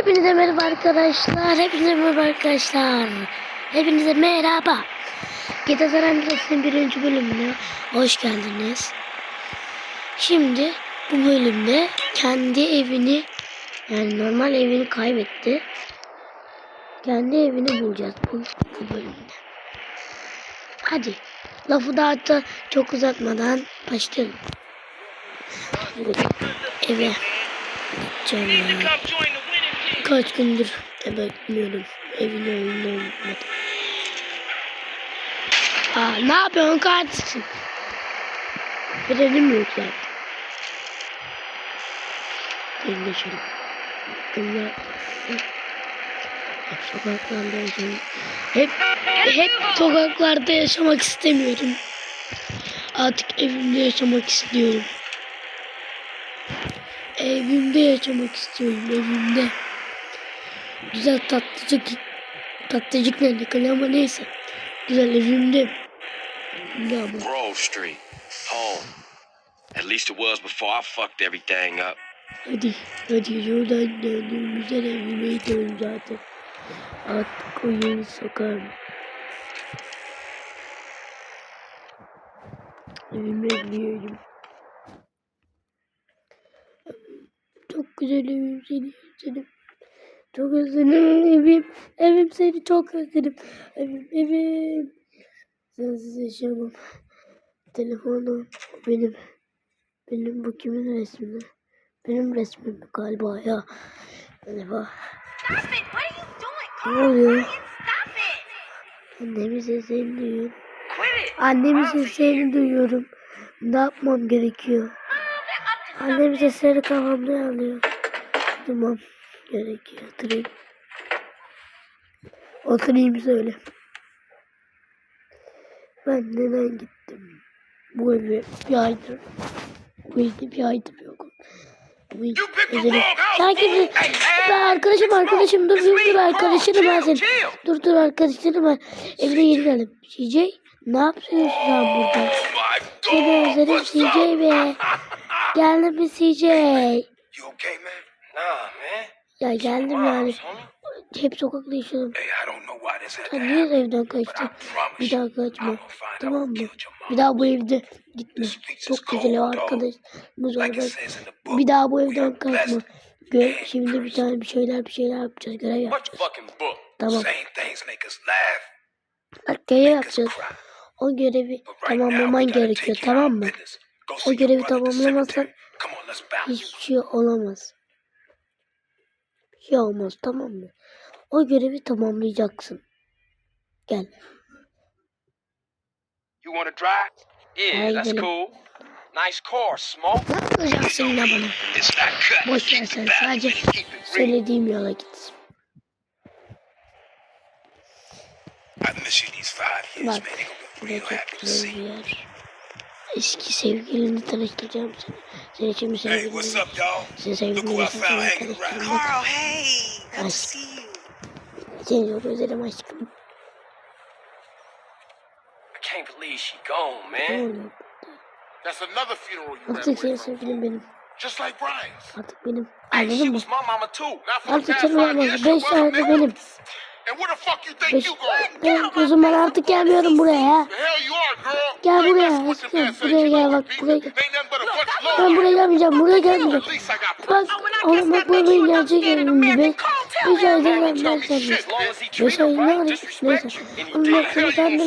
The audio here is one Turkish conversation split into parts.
Hepinize merhaba arkadaşlar. Hepinize merhaba arkadaşlar. Hepinize merhaba. GTA San Andreas'ın birinci bölümüne hoş geldiniz. Şimdi bu bölümde kendi evini yani normal evini kaybetti. Kendi evini bulacağız bu, bu bölümde. Hadi lafı da çok uzatmadan başlayalım. Eve gideceğim. Kaç gündür bekliyorum. Evin önünde unutmadım. Aa, ne yapıyorsun kardeşim? Frenim yok zaten. Geçelim. Yakında hep sokaklarda yaşamak. Hep, hep sokaklarda yaşamak istemiyorum. Artık evimde yaşamak istiyorum. Evimde yaşamak istiyorum evimde. Güzel tatlıcık tatlıcık nerede kalıyor ama neyse. Güzel evimde. Grove Street, home. At least it was before I fucked everything up. Hadi hadi şuradan döndüm güzel evime gidiyorum zaten. Artık o yeni sokağım. Evime gidiyorum. Çok güzel evim seni özledim. Çok özledim evim. Evim seni çok özledim. Evim evim. Sensiz yaşayamam. Telefonum benim. Benim bu kimin resmi? Benim resmim galiba ya. Galiba. Ne oluyor? Annemin sesini duyuyorum. Annemin sesini duyuyorum. Ne yapmam gerekiyor? To Annemin sesleri kafamda alıyor. Gerekiyor. Oturayım. Oturayım söyle. Ben neden gittim? Bu evi bir aydır. Bu evde bir aydır yokum. Bu evde- hey, Ben arkadaşım arkadaşım dur dur dur arkadaşım ben. Dur dur arkadaşım ben. Evine yeni geldim. CJ ne yapıyorsun sen burada? Oh Seni özledim CJ be. Geldin mi CJ? Ya geldim yani. Hep sokakta yaşadım. Sen niye evden kaçtın? Bir daha kaçma. Tamam mı? Bir daha bu evde gitme. Çok güzel arkadaşımız var. Bir daha bu evden kaçma. blessed Gö and şimdi bir tane bir şeyler bir şeyler yapacağız. Görev yapacağız. Tamam. Bak görev yapacağız. O görevi tamamlaman gerekiyor tamam mı? O görevi tamamlamazsan hiçbir şey olamaz. Şey olmaz tamam mı? O görevi tamamlayacaksın. Gel. You wanna drive? Yeah, that's cool. Nice car, Smoke. Ne yapacaksın yine bana? Boş ver sen sadece söylediğim yola git. Bak real çok güzel bir yer. Eski sevgilini tanıştıracağım seni. Senin için bir Hey, sevgilin what's var. up, y'all? Senin Look sevgilini who I yaşasın found hanging tanıştırayım. around. Bak, Carl, hey! Good to see you. Seni çok özledim aşkım. I can't believe she gone, Ne man. That's another funeral you Artık senin sevgilin benim. Just like Brian's. Artık benim. Anladın mı? was my mama too. Not for the Artık senin olmaz. Beş tane benim. And where the fuck you think Beş. Ben kızım ben artık gelmiyorum buraya ya. The hell you are, girl. Gel buraya, gel buraya gel, bak, buraya gel. Ben buraya gelmeyeceğim. Buraya gelmeyeceğim. Bak oğlum bak that bu makes benim gerçek evim gibi. Beş Mama ben ben me seni. shit, As long as he Beş aydır ne var? Neyse. hakkını Hell, sen you de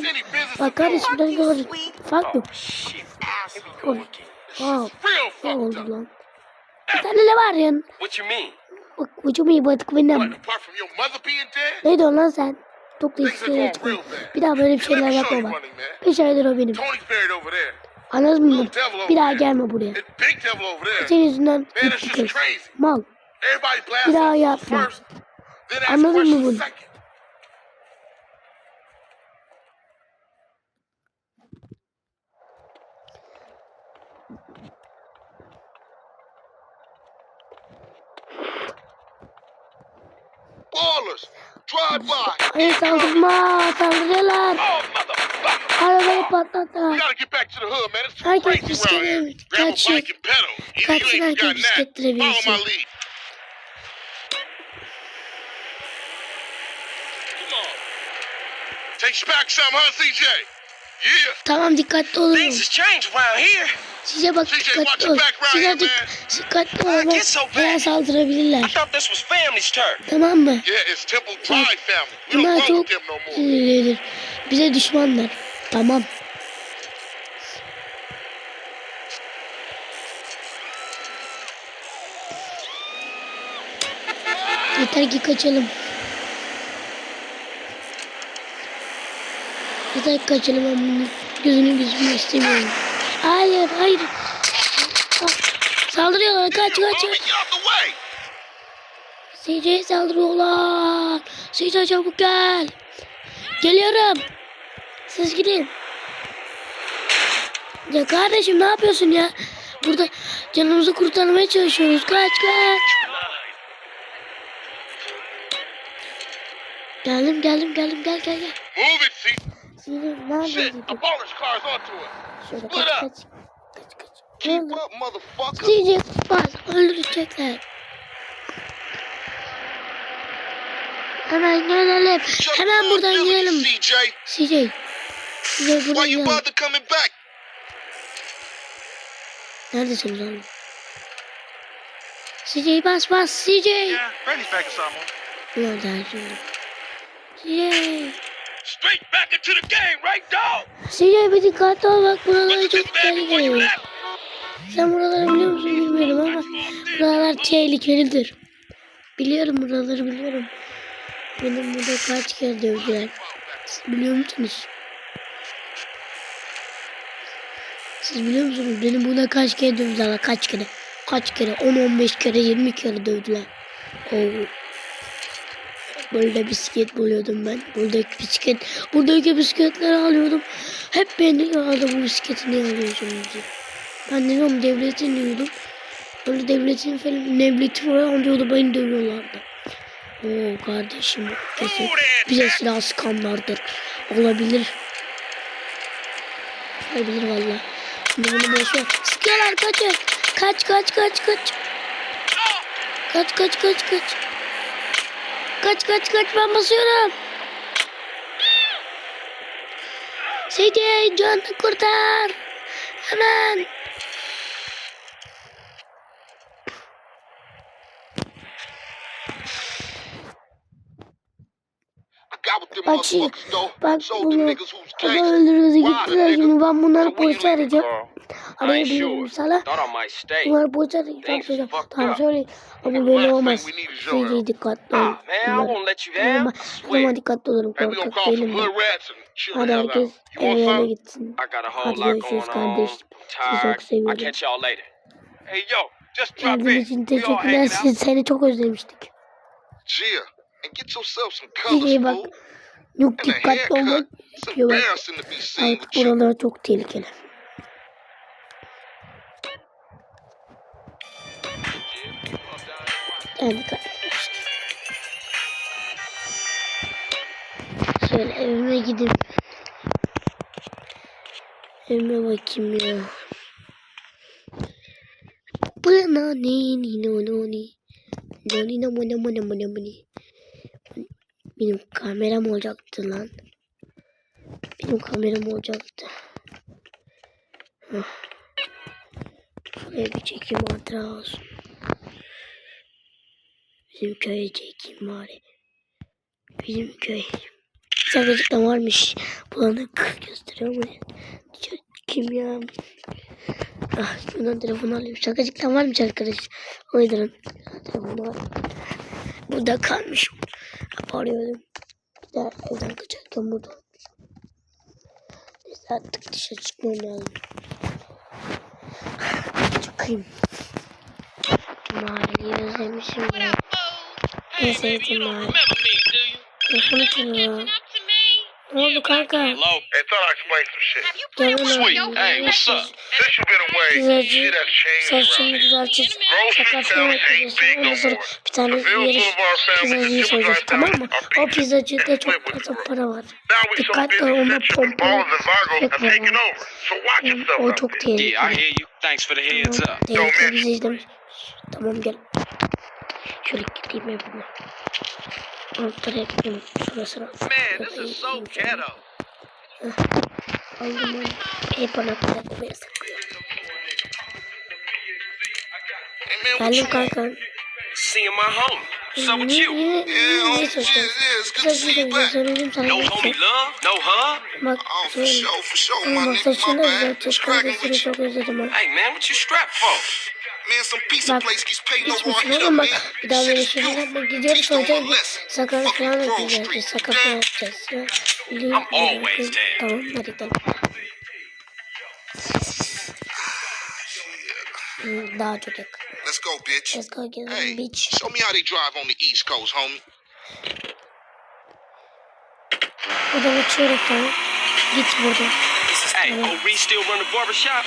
city business Bak kardeşim ben gördüm. Oh shit. Asshole. Oy. Wow. Ne oldu lan? Bir tane ne var yan? What you mean? Bak batık What, benim. Neydi o lan sen? Çok going çıkıyor. Bir daha böyle bir şeyler yapma bak. Beş aydır o benim. Anladın mı? Bir daha gelme buraya. Senin yüzünden kız. crazy. Mal. Bir daha yapma. Anladın mı bunu? Hayır saldırma saldırıyorlar. Arabayı patlatlar. Herkes bisikletine kaçın. Kaçın herkes bisikletine binsin. Takes back some, huh, CJ? Yeah. Tamam dikkatli olun. Things has changed around here. Size bak dikkatli ol. Size here, dik man. dikkatli ol. I Bak, get so Her an bad. I saldırabilirler. Tamam mı? Yeah, it's Temple Drive family. Bunlar çok sinirlidir. Bize düşmanlar. Tamam. Yeter ki kaçalım. Ki kaçalım ben bunu gözünü gözümü istemiyorum. Hayır hayır. Ah, Saldırıyorlar kaç kaç. CJ'ye saldırıyorlar. CJ çabuk gel. Geliyorum. Siz gidin. Ya kardeşim ne yapıyorsun ya? Burada canımızı kurtarmaya çalışıyoruz. Kaç kaç. Geldim geldim geldim gel gel gel. Move it, see. CJ ne Shit, yapıyorsun? abolish cars onto it. Şöyle Split kaç up. kaç. Kaç Keep up, motherfucker. CJ bas öldürecekler. Hemen gelelim. Hemen buradan gidelim. CJ. CJ. CJ buradan Why you gidelim. bother coming back? Neredesiniz oğlum? CJ bas bas CJ. Yeah, Brady's back in Samoa. Ulan daha şimdi. CJ. Straight back into the game, right, dog? CJ bir dikkatli ol bak çok tehlikeli. Sen buraları biliyor musun bilmiyorum ama buralar tehlikelidir. Biliyorum buraları biliyorum. Benim burada kaç kere dövdüler. Siz biliyor musunuz? Siz biliyor musunuz? Beni burada kaç kere dövdüler? Kaç kere? Kaç kere? 10-15 kere, 20 kere dövdüler. Oo. Böyle bisiklet buluyordum ben. Buradaki bisiklet, buradaki bisikletleri alıyordum. Hep beni aldı bu bisikleti niye alıyorsun diye. Ben diyorum devletin diyordum. Böyle devletin falan, devleti falan diyordu beni dövüyorlardı. Oo kardeşim kesin bize silah sıkanlardır. Olabilir. Olabilir valla. Şimdi bunu boş ver. Sıkıyorlar kaçın. Kaç kaç kaç kaç. Kaç kaç kaç kaç. Kaç kaç kaç ben basıyorum. Seydi canını kurtar. Hemen. Them Bak bunu öldürüyordu Why, gittiler şimdi ben bunları polise arayacağım. Arayabilirim sana. Thought I might stay. Bunları polise arayacağım Things söyleyeceğim. Tamam söyle. Ama böyle olmaz. help. dikkatli ol. Ah, Bunlar- Ama swear. dikkatli gonna korkak değilim ben. Hadi herkes evlerine gitsin. Hadi görüşürüz kardeş. Sizi çok seviyorum. Geldiğin in. için teşekkürler. Siz, seni çok özlemiştik. Chill and get yourself some colors, bak. a dikkatli olmak gerekiyor bak. Artık buralar çok tehlikeli. Yani kardeşler. Şöyle evime gidip evime bakayım ya. Bana ne ni no no ni no ni no mo no mo no mo no mo ni. Benim kameram olacaktı lan. Benim kameram olacaktı. Hah. Şuraya bir çekeyim hatıra olsun. Bizim köye çekeyim bari. Bizim köy. Sadece varmış. Bulanık gösteriyor mu? Kim ya? Ah, şuradan telefonu alayım. Şakacıktan varmış arkadaş. O yüzden telefonu al. Burada kalmış. Arıyordum. Bir daha evden kaçarken burada olmuş. Neyse artık dışarı çıkmam lazım. Çıkayım. Mahalleyi özlemişim ya. En sevdiğim mahalle. Telefonu çalıyor. Ne oldu kanka? Hello. Hey, thought I explained some shit. Sweet. Hey, what's up? Since you've been away, Güzelce shit has changed around saçını here. Şakasını family ain't big no more. bir tane The yeri pizzacıyı the Timberline tamam mı? O pizzacıda çok fazla para var. Dikkatli busy ol ona that your pompalı balls and Vargos have tüfek taken var. O çok tehlikeli. the Mitch. bizi izlemiş. Tamam gel. Şöyle gideyim evime. Ortaya ekledim. Şurasına. Man, this is so ghetto. Aldım onu. Paper nokta buraya saklıyorum. Geldim kanka. Seeing my home. Up with you? niye, Yeah, it's good to see you back. No homie love? No? Bak Oh, for sure, for sure, my nigga, my bad. Hey man, what you strapped for? Bak place keeps paying no hiç more misin hit up, oğlum man. bak bir daha böyle şeyler yapma gidiyoruz sakal falan yapacağız biz sakal falan yapacağız ya. Biliyor I'm always there. Tamam hadi gidelim. Hmm, Daha çok. Let's go, bitch. Let's go get Hey, beach. show me how they drive on the East Coast, homie. Buradan uçuyorum sonra. Git buradan. Hey, Reed still run the barbershop?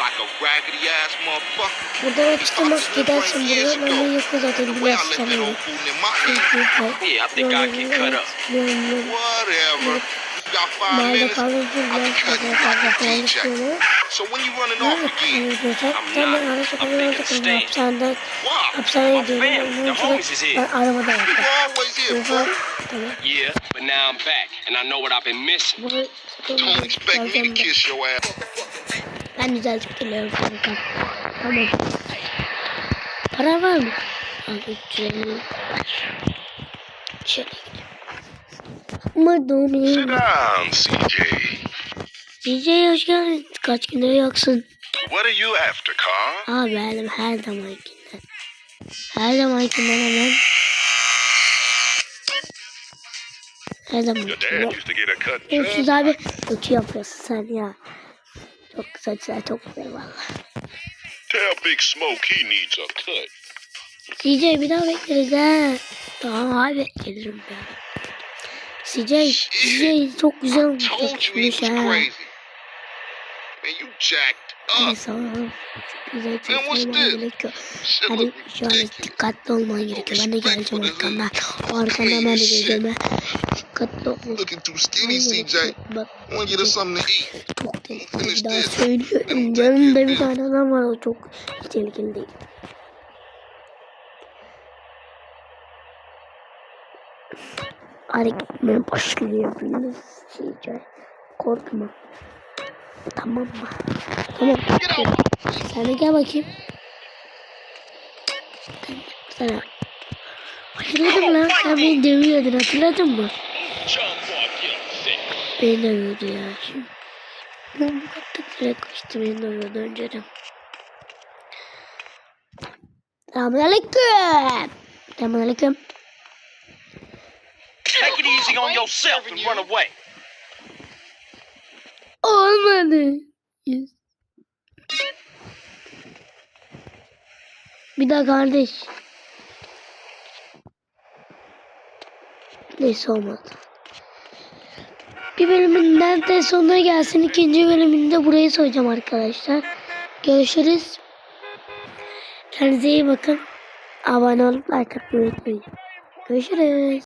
Like a raggedy ass motherfucker. Buradan açtım bak gidersin buradan. Ben de yakın zaten The way I biraz left that sanırım. old fool in my ear. Yeah, I think I can cut up. Whatever. You got five Mahallede minutes? kalınca biraz fazla fazla falan istiyorlar. So when you running off Nerede again? kalıyorsun sen? Sen de ara sokaklara takılın. Hapishaneden, Why? hapishaneye My family, gidiyorum. the Ondan sonra homies is here. ben arabada We yaptım. were always here, Oha, bro. tamam. Yeah, but now I'm back, and I know what I've been missing. Bunu sakın Don't expect me to Geleceğim ben. kiss your ass. Ben düzeltip geliyorum kanka. Tamam. Para var mı? Al 350 var. Şöyle gidelim. Madonna. down, CJ. DJ hoş geldin. Kaç gündür yoksun. What are you after, Carl? Abi benim her zamankinden. Her zamankinden hemen. Her zaman. used to get a cut. Görüşürüz abi. Kötü yapıyorsun sen ya. Çok saçlar çok güzel valla. Tell Big Smoke he needs a cut. CJ bir daha bekleriz ha. Tamam abi gelirim ya. CJ, CJ çok güzel olmuş. He. Man, you jacked Sana çok güzel this? gerekiyor. Şu an ridiculous. dikkatli olman gerekiyor. Ben de geleceğim arkandan. O arkandan ben de geleceğim. ha. Dikkatli ol. Bak çok tehlikeli. Daha söylüyorum. Yanımda bir tane adam var. O çok tehlikeli değil. Hadi gitmeye başlayabiliriz. CJ. Korkma. Tamam mı? Tamam. Sen de gel bakayım. Sana. Hatırladın lan. Sen beni dövüyordun. Hatırladın mı? Beni dövüyordu ya. Şimdi. Ben baktık direkt kaçtı beni dövüyordu önceden. Selamünaleyküm. Selamünaleyküm. Take it easy on yourself and run away. Yes. Bir daha kardeş. Neyse olmadı. Bir bölümün nerede sonuna gelsin. ikinci bölümünde burayı söyleyeceğim arkadaşlar. Görüşürüz. Kendinize iyi bakın. Abone olup like atmayı unutmayın. Görüşürüz.